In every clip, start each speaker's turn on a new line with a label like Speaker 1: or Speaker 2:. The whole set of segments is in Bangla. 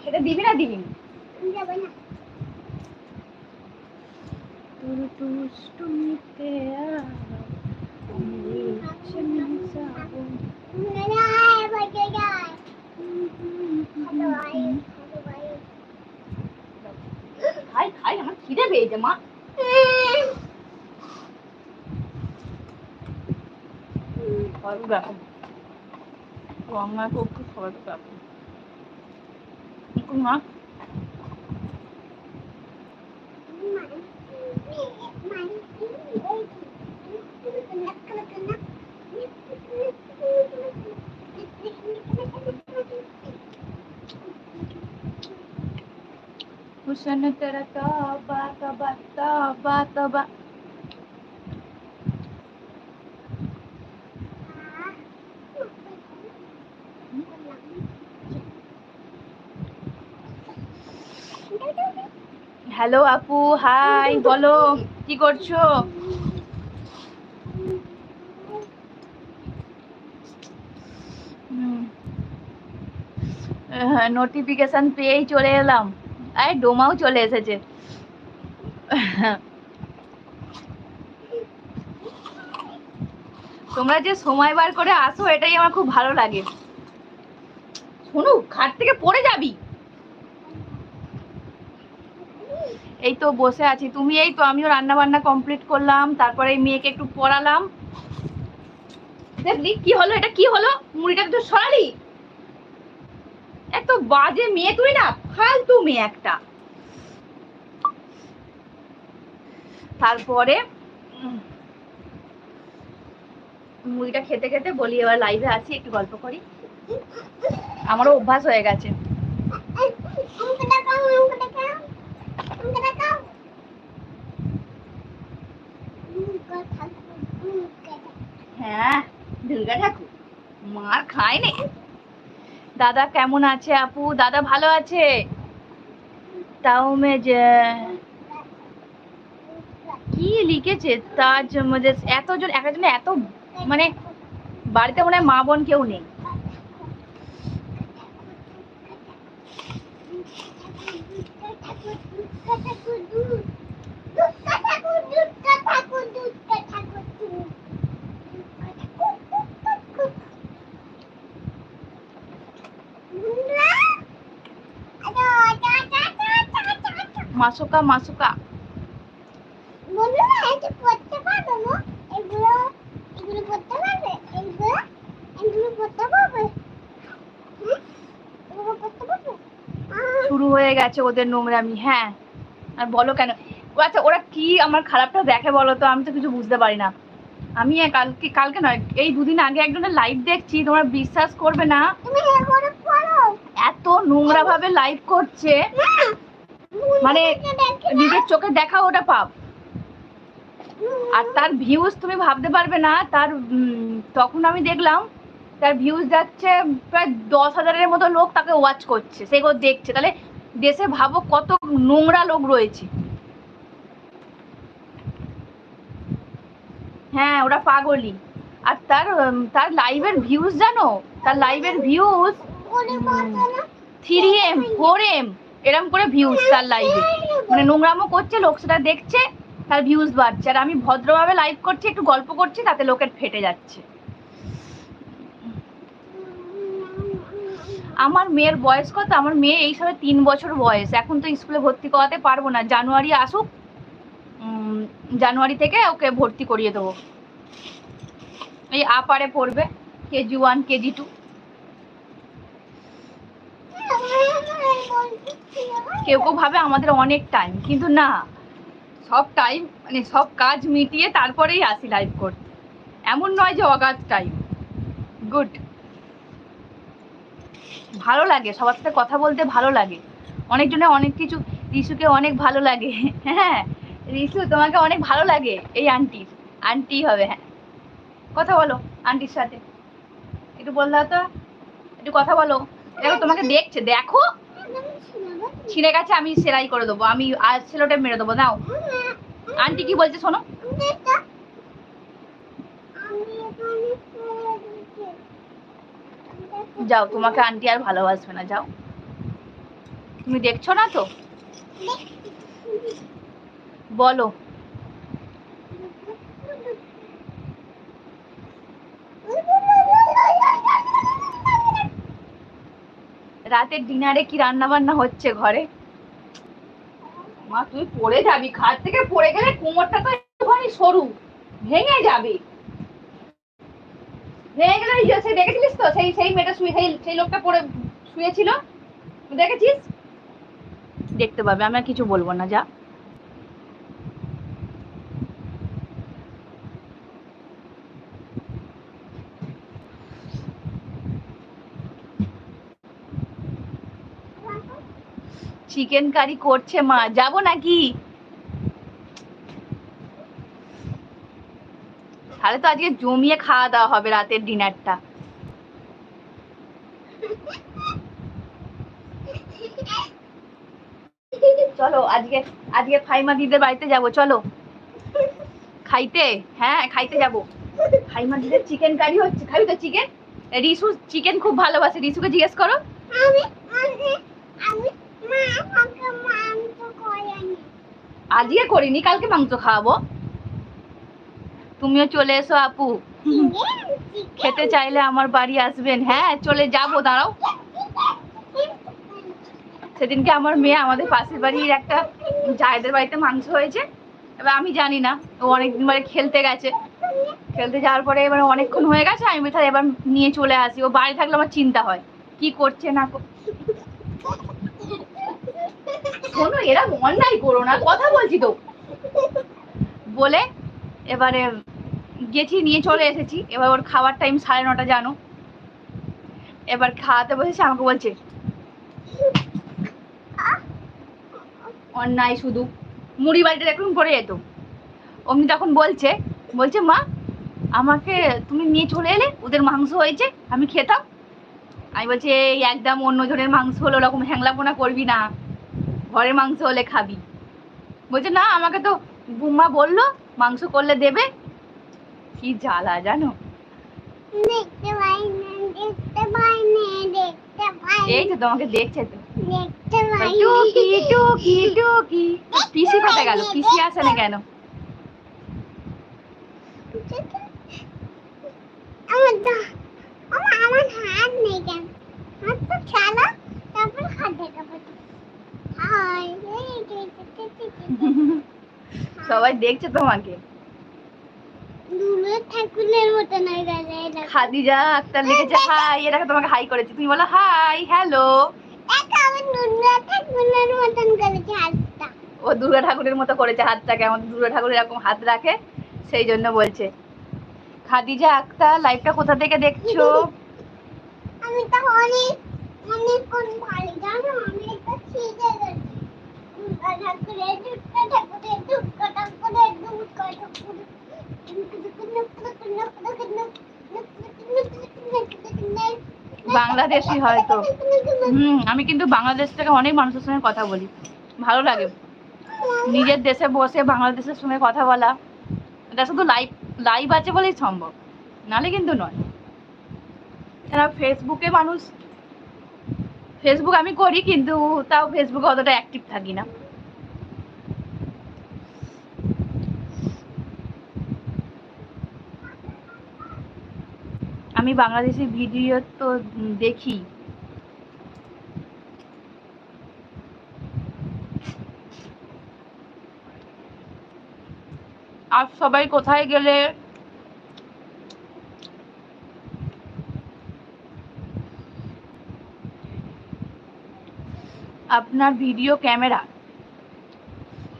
Speaker 1: খেতে দিবি না দিবি খাই খাই আমার খিদে পেয়েছে মা। সবাই ব্যাপক গঙ্গার đúng không Husan na tara, taba, taba, taba. Hello আপু, হাই, বলো, কি করছ? নোটিফিকেশন পেয়েই চলে এলাম। আরে, ডোমাও চলে এসেছে। তোমরা যে সময় বার করে আসো, এটাই আমার খুব ভালো লাগে। শোনো, খাট থেকে পড়ে যাবি। এই তো বসে আছি। তুমি এই তো, আমিও রান্না বান্না কমপ্লিট করলাম, তারপরে এই মেয়েকে একটু পড়ালাম। দেখলি, কি হলো এটা? কি হলো? মুড়িটা তো সরালি। এত বাজে মেয়ে তুই না, ফালতু মেয়ে একটা। তারপরে মুড়িটা খেতে খেতে বলি, এবার লাইভে আছি, একটু গল্প করি। আমারও অভ্যাস হয়ে গেছে। দুর্গা ঠাকুর, মার খায় নে। দাদা কেমন আছে আপু? দাদা ভালো আছে? তাও মে যে কি লিখেছে? তাজ মধ্যে এতজন, এক একজনে এত মানে বাড়িতে মনে হয় মা বোন কেউ নেই। মাসুকা মাসুকা।
Speaker 2: বন্ধুরা এটা করতে পারবে না এগুলো এগুলো করতে পারবে? এগুলো এগুলো করতে পারবে? এগুলো করতে পারবে?
Speaker 1: শুরু হয়ে গেছে ওদের নোংরামি হ্যাঁ। আর বলো কেন? আচ্ছা ওরা কি আমার খারাপটা দেখে বলো তো? আমি তো কিছু বুঝতে পারি না। আমি কালকে কালকে নয় এই দুদিন আগে একজনের লাইভ দেখছি তোমরা বিশ্বাস করবে না। এত নোংরা ভাবে লাইভ করছে।
Speaker 2: না
Speaker 1: মানে। নিজের চোখে দেখা ওটা পাপ। আর তার ভিউজ তুমি ভাবতে পারবে না, তার তখন আমি দেখলাম তার ভিউজ যাচ্ছে প্রায় দশ হাজারের মতো লোক তাকে ওয়াচ করছে সেগুলো দেখছে। তাহলে দেশে ভাবো কত নোংরা লোক রয়েছে। হ্যাঁ ওরা পাগলি আর তার তার লাইভের ভিউজ জানো? তার লাইভের views three M four M এরম করে ভিউজ তার লাইভে মানে নোংরামো করছে, লোক সেটা দেখছে, তার ভিউজ বাড়ছে। আর আমি ভদ্রভাবে লাইভ করছি, একটু গল্প করছি, তাতে লোকের ফেটে যাচ্ছে। আমার মেয়ের বয়স কত? আমার মেয়ে এই সবে তিন বছর বয়স। এখন তো স্কুলে ভর্তি করাতে পারব না। জানুয়ারি আসুক জানুয়ারি থেকে ওকে ভর্তি করিয়ে দেবো। এই আপারে পড়বে, কেজি ওয়ান কেজি টু কেউ কেউ ভাবে আমাদের অনেক টাইম কিন্তু না। সব টাইম মানে সব কাজ মিটিয়ে তারপরেই আসি লাইভ করতে। এমন নয় যে অগাধ টাইম গুড ভালো লাগে, সবার সাথে কথা বলতে ভালো লাগে। অনেকজনে অনেক কিছু, রিসুকে অনেক ভালো লাগে। হ্যাঁ রিসু তোমাকে অনেক ভালো লাগে, এই আন্টির আন্টি হবে হ্যাঁ। কথা বলো আন্টির সাথে। একটু বললে তো। একটু কথা বলো। দেখো, তোমাকে দেখছে, দেখো। ছিঁড়ে গেছে, আমি সেলাই করে দেবো। আমি আর ছেলেটা মেরে দেবো, নাও। আন্টি কি বলছে শোনো? যাও, তোমাকে আন্টি আর ভালোবাসবে না, যাও। তুমি দেখছ না তো? বলো। রাতের ডিনারে কি রান্না বান্না হচ্ছে ঘরে? মা, তুই পড়ে যাবি। খাট থেকে পড়ে গেলে কোমরটা তো একটুখানি সরু। ভেঙে যাবি। ভেঙে গেলে সে সেই দেখেছিলিস তো? সেই সেই মেয়েটা শুয়ে, সেই সেই লোকটা পড়ে শুয়েছিল? তুই দেখেছিস? দেখতে পাবে, আমি আর কিছু বলব না, যা। চিকেন কারি করছে মা। যাব নাকি? তাহলে তো আজকে জমিয়ে খাওয়া দাওয়া হবে রাতের ডিনারটা। চলো, আজকে আজকে ফাইমা দিদের বাড়িতে যাব, চলো। খাইতে? হ্যাঁ খাইতে যাব। ফাইমা দিদের চিকেন কারি হচ্ছে। খাবি তো চিকেন রিসু চিকেন খুব ভালোবাসে। রিসুকে জিজ্ঞেস করো।
Speaker 2: আমি আমি
Speaker 1: আজকে করিনি, কালকে মাংস খাওয়াবো। তুমিও চলে এসো আপু। খেতে চাইলে আমার বাড়ি আসবেন। হ্যাঁ চলে যাব, দাঁড়াও। সেদিনকে আমার মেয়ে আমাদের পাশের বাড়ির একটা জায়েদের বাড়িতে মাংস হয়েছে। এবার আমি জানি না, ও অনেকদিন বারে খেলতে গেছে। খেলতে যাওয়ার পরে এবার অনেকক্ষণ হয়ে গেছে, আমি তাহলে এবার নিয়ে চলে আসি। ও বাড়ি থাকলে আমার চিন্তা হয়, কি করছে না শোনো, এরা অন্যায় করো না, কথা বলছি তো। বলে এবারে গেছি, নিয়ে চলে এসেছি। এবার ওর খাওয়ার টাইম সাড়ে নটা, জানো? এবার খাওয়াতে বসেছে, আমাকে বলছে, অন্যায় শুধু। মুড়ি বাড়িটা এখন পড়ে যেত। অমনি তখন বলছে বলছে, মা, আমাকে তুমি নিয়ে চলে এলে, ওদের মাংস হয়েছে, আমি খেতাম। আমি বলছি, এই একদম অন্য জনের মাংস হলো, ওরকম হ্যাংলাপোনা করবি না। ঘরের মাংস হলে খাবি। বলছে না আমাকে তো বুম্মা বলল মাংস করলে দেবে। কি জ্বালা জানো? এই তো তোমাকে দেখছে তো। টুকি টুকি টুকি। পিসি কোথায় গেল? পিসি আসে না কেন?
Speaker 2: আমার হাত নেই কেন? হাত তো ছাড়া তারপর হাত
Speaker 1: সবাই দেখছে তোমাকে। খাদিজা আক্তার লিখেছে হাই তোমাকে হাই করেছে। তুমি বলো হাই হ্যালো। ও দুর্গা ঠাকুরের মতো করেছে হাতটাকে। আমাদের দুর্গা ঠাকুর এরকম হাত রাখে সেই জন্য বলছে। খাদিজা আক্তার লাইভটা কোথা থেকে দেখছ?
Speaker 2: আমি তো অনেক অনেকক্ষণ ভালো জানো আমি একটা
Speaker 1: বাংলাদেশি হয়তো। হুম, আমি কিন্তু বাংলাদেশ থেকে অনেক মানুষের সঙ্গে কথা বলি। ভালো লাগে। নিজের দেশে বসে বাংলাদেশের সঙ্গে কথা বলা, এটা শুধু লাইভ লাইভ আছে বলেই সম্ভব। নালে কিন্তু নয়। এরা ফেসবুকে মানুষ ফেসবুক আমি করি, কিন্তু তাও ফেসবুকে অতটা অ্যাক্টিভ থাকি না। আমি বাংলাদেশি ভিডিও তো দেখি। আর সবাই কোথায় গেলে আপনার ভিডিও ক্যামেরা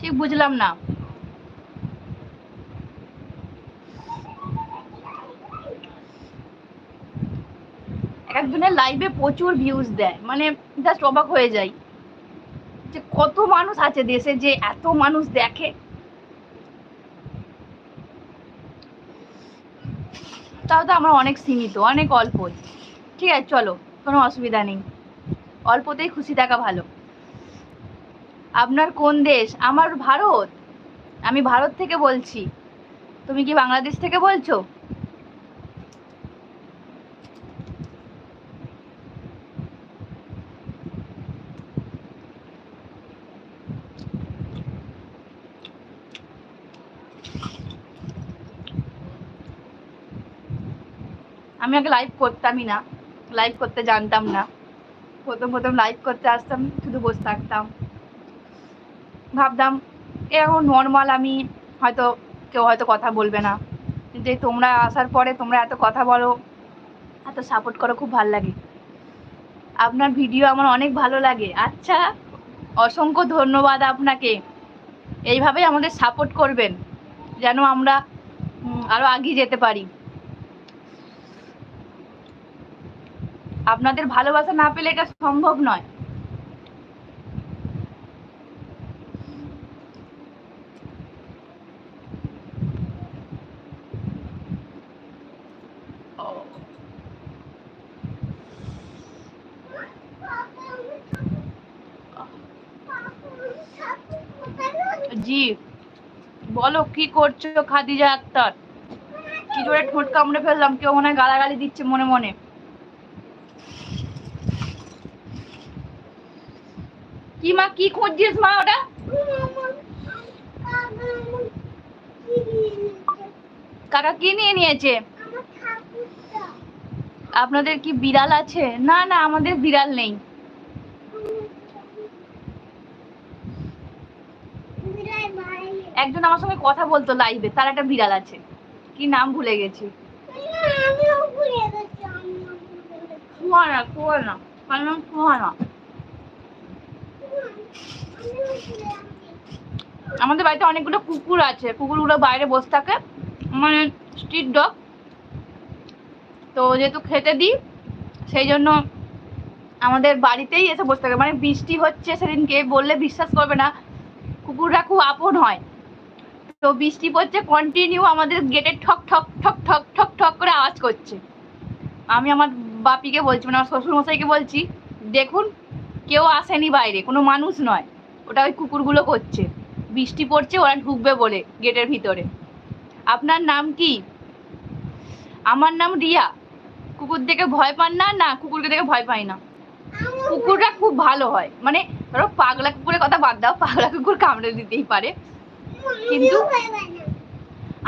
Speaker 1: ঠিক বুঝলাম না। এক একজনের লাইভে প্রচুর ভিউজ দেয়। মানে জাস্ট অবাক হয়ে যাই। যে কত মানুষ আছে দেশে যে এত মানুষ দেখে। তাও তো আমরা অনেক সীমিত, অনেক অল্প ঠিক আছে, চলো, কোনো অসুবিধা নেই। অল্পতেই খুশি থাকা ভালো। আপনার কোন দেশ? আমার ভারত। আমি ভারত থেকে বলছি। তুমি কি বাংলাদেশ থেকে বলছো? আমি আগে লাইভ করতামই না। লাইভ করতে জানতাম না। প্রথম প্রথম লাইভ করতে আসতাম, শুধু বসে থাকতাম। ভাবতাম এরকম নর্মাল আমি হয়তো কেউ হয়তো কথা বলবে না। কিন্তু তোমরা আসার পরে তোমরা এত কথা বলো এত সাপোর্ট করো খুব ভালো লাগে। আপনার ভিডিও আমার অনেক ভালো লাগে। আচ্ছা অসংখ্য ধন্যবাদ আপনাকে। এইভাবেই আমাদের সাপোর্ট করবেন যেন আমরা উম, আরও এগিয়ে যেতে পারি। আপনাদের ভালোবাসা না পেলে এটা সম্ভব নয়। বলো, কি করছ খাদিজা আক্তার? কি জোরে ঠোঁট কামড়ে ফেললাম, কেউ মনে হয় গালাগালি দিচ্ছে মনে মনে। কি মা, কি খুঁজছিস মা ওটা? কাকা কি নিয়ে নিয়েছে? আপনাদের কি বিড়াল আছে? না না, আমাদের বিড়াল নেই। একজন আমার সঙ্গে কথা বলতো লাইভে তার একটা বিড়াল আছে। কি নাম ভুলে গেছি। আমাদের বাড়িতে অনেকগুলো কুকুর আছে, কুকুরগুলো বাইরে বসে থাকে মানে স্ট্রিট ডগ তো যেহেতু খেতে দিই, সেই জন্য আমাদের বাড়িতেই এসে বসে থাকে। মানে বৃষ্টি হচ্ছে, সেদিনকে বললে বিশ্বাস করবে না, কুকুররা খুব আপন হয়। তো বৃষ্টি পড়ছে কন্টিনিউ আমাদের গেটে ঠক ঠক ঠক ঠক ঠক ঠক করে আওয়াজ করছে। আমি আমার বাপিকে বলছি মানে আমার শ্বশুরমশাইকে বলছি, দেখুন, কেউ আসেনি বাইরে, কোনো মানুষ নয়। ওটা ওই কুকুরগুলো করছে। বৃষ্টি পড়ছে, ওরা ঢুকবে বলে গেটের ভিতরে। আপনার নাম কি? আমার নাম রিয়া। কুকুর দেখে ভয় পান না না, কুকুরকে দেখে ভয় পাই না। কুকুররা খুব ভালো হয়। মানে ধরো পাগলা কুকুরের কথা বাদ দাও, পাগলা কুকুর কামড়ে দিতেই পারে। কিন্তু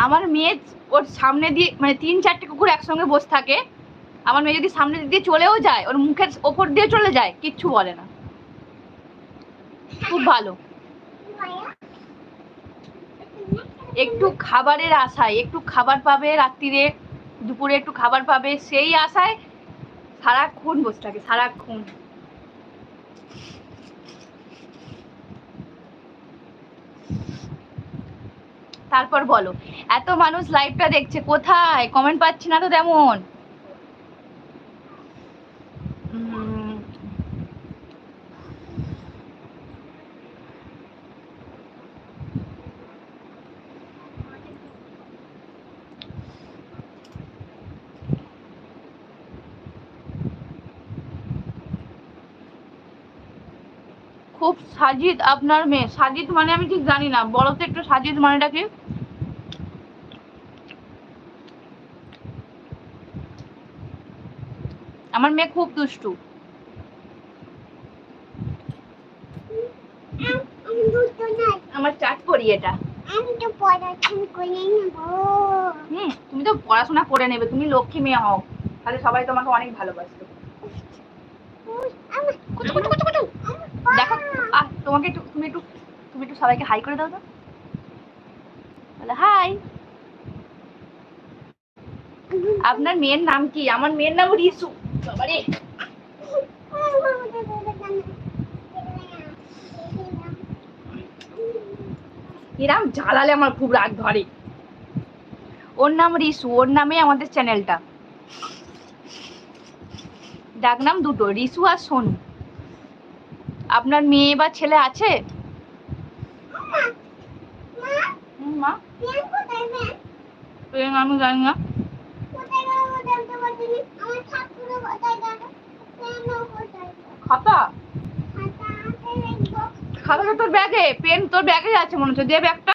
Speaker 1: আমার মেয়ে ওর সামনে দিয়ে মানে তিন চারটে কুকুর একসঙ্গে বসে থাকে। আমার মেয়ে যদি সামনে দিয়ে চলেও যায়, ওর মুখের ওপর দিয়ে চলে যায়, কিচ্ছু বলে না। খুব ভালো। একটু খাবারের আশায়, একটু খাবার পাবে রাত্রিরে, দুপুরে একটু খাবার পাবে, সেই আশায় সারাক্ষণ বসে থাকে, সারাক্ষণ। তারপর বলো। এত মানুষ লাইভটা দেখছে, কোথায়? কমেন্ট পাচ্ছি না তো তেমন। খুব সাজিদ আপনার মেয়ে। সাজিদ মানে আমি ঠিক জানি না। বলো তো একটু সাজিদ মানেটা কি? আমার মেয়ে খুব দুষ্টু। আমার চাট করি এটা। তুমি তো পড়াশোনা করে নেবে, তুমি লক্ষ্মী মেয়ে হও। তাহলে সবাই তোমাকে অনেক কুচু দেখো তোমাকে একটু, তুমি একটু তুমি একটু সবাইকে হাই করে দাও তো। হাই আপনার মেয়ের নাম কি? আমার মেয়ের নাম রিসু। বাবারে এরাম জ্বালালে আমার খুব রাগ ধরে। ওর নাম রিসু ওর নামে আমাদের চ্যানেলটা। ডাক নাম দুটো রিসু আর সোনু। আপনার মেয়ে বা ছেলে আছে? মা প্রেম আমি জানি না। খাতা? খাতাটা তোর ব্যাগে পেন তোর ব্যাগে আছে মনে হচ্ছে। দে ব্যাগটা